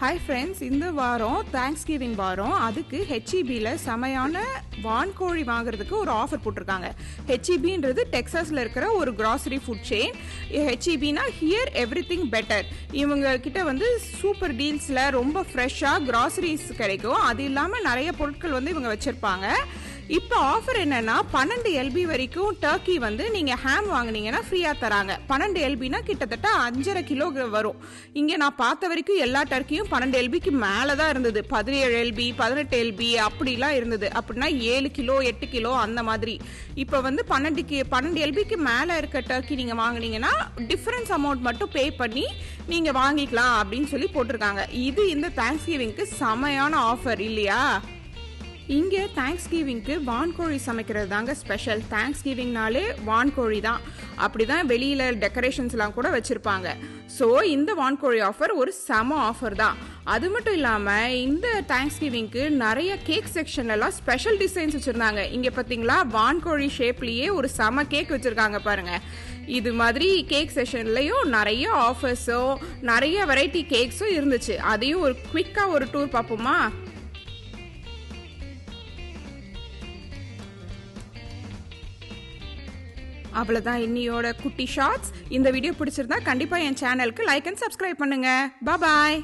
Hi friends இந்த வாரம் thanks giving வாரம் அதுக்கு ஹெச்இபியில் செமையான வான்கோழி வாங்குறதுக்கு ஒரு ஆஃபர் போட்டிருக்காங்க. ஹெச்இபின்றது டெக்ஸாஸில் இருக்கிற ஒரு கிராசரி ஃபுட் செயின் ஹெச்இபினா ஹியர் எவ்ரி திங் பெட்டர் இவங்க கிட்ட வந்து சூப்பர் டீல்ஸில் ரொம்ப ஃப்ரெஷ்ஷாக கிராசரிஸ் கிடைக்கும். அது இல்லாமல் நிறைய பொருட்கள் வந்து இவங்க வச்சுருப்பாங்க. இப்போ ஆஃபர் என்னன்னா பன்னெண்டு எல்பி வரைக்கும் டர்க்கி வந்து நீங்க ஹேம் வாங்கினீங்கன்னா ஃப்ரீயா தராங்க. பன்னெண்டு எல்பினா கிட்டத்தட்ட அஞ்சரை கிலோ வரும். இங்க நான் பார்த்த வரைக்கும் எல்லா டர்க்கியும் பன்னெண்டு எல்பிக்கு மேல தான் இருந்தது. பதினேழு எல்பி பதினெட்டு எல்பி அப்படிலாம் இருந்தது. அப்படின்னா ஏழு கிலோ எட்டு கிலோ அந்த மாதிரி. இப்போ வந்து பன்னெண்டுக்கு பன்னெண்டு எல்பிக்கு மேல இருக்க டர்க்கி நீங்க வாங்கினீங்கன்னா டிஃபரன்ஸ் அமௌண்ட் மட்டும் பே பண்ணி நீங்க வாங்கிக்கலாம் அப்படின்னு சொல்லி போட்டிருக்காங்க. இது இந்த தேங்க்ஸ் கிவிங்க்கு செமையான ஆஃபர் இல்லையா? இங்கே தேங்க்ஸ் கிவிங்க்கு வான்கோழி சமைக்கிறது தாங்க ஸ்பெஷல் தேங்க்ஸ் கிவிங்னாலே வான்கோழி தான். அப்படி தான் வெளியில் டெக்கரேஷன்ஸ்லாம் கூட வச்சுருப்பாங்க. ஸோ இந்த வான்கோழி ஆஃபர் ஒரு செம ஆஃபர் தான். அது மட்டும் இல்லாமல் இந்த தேங்க்ஸ் கிவிங்க்கு நிறைய கேக் செக்ஷன்லலாம் ஸ்பெஷல் டிசைன்ஸ் வச்சுருந்தாங்க. இங்கே பார்த்தீங்களா வான்கோழி ஷேப்லேயே ஒரு செம கேக் வச்சுருக்காங்க பாருங்கள் இது மாதிரி கேக் செஷன்லேயும் நிறைய ஆஃபர்ஸும் நிறைய வெரைட்டி கேக்ஸும் இருந்துச்சு. அதையும் ஒரு குவிக்காக ஒரு டூர் பார்ப்போமா அவ்வளோதான் இன்னியோட குட்டி ஷார்ட்ஸ் இந்த வீடியோ பிடிச்சிருந்தா கண்டிப்பாக என் சேனலுக்கு லைக் அண்ட் சப்ஸ்கிரைப் பண்ணுங்கள் பாய்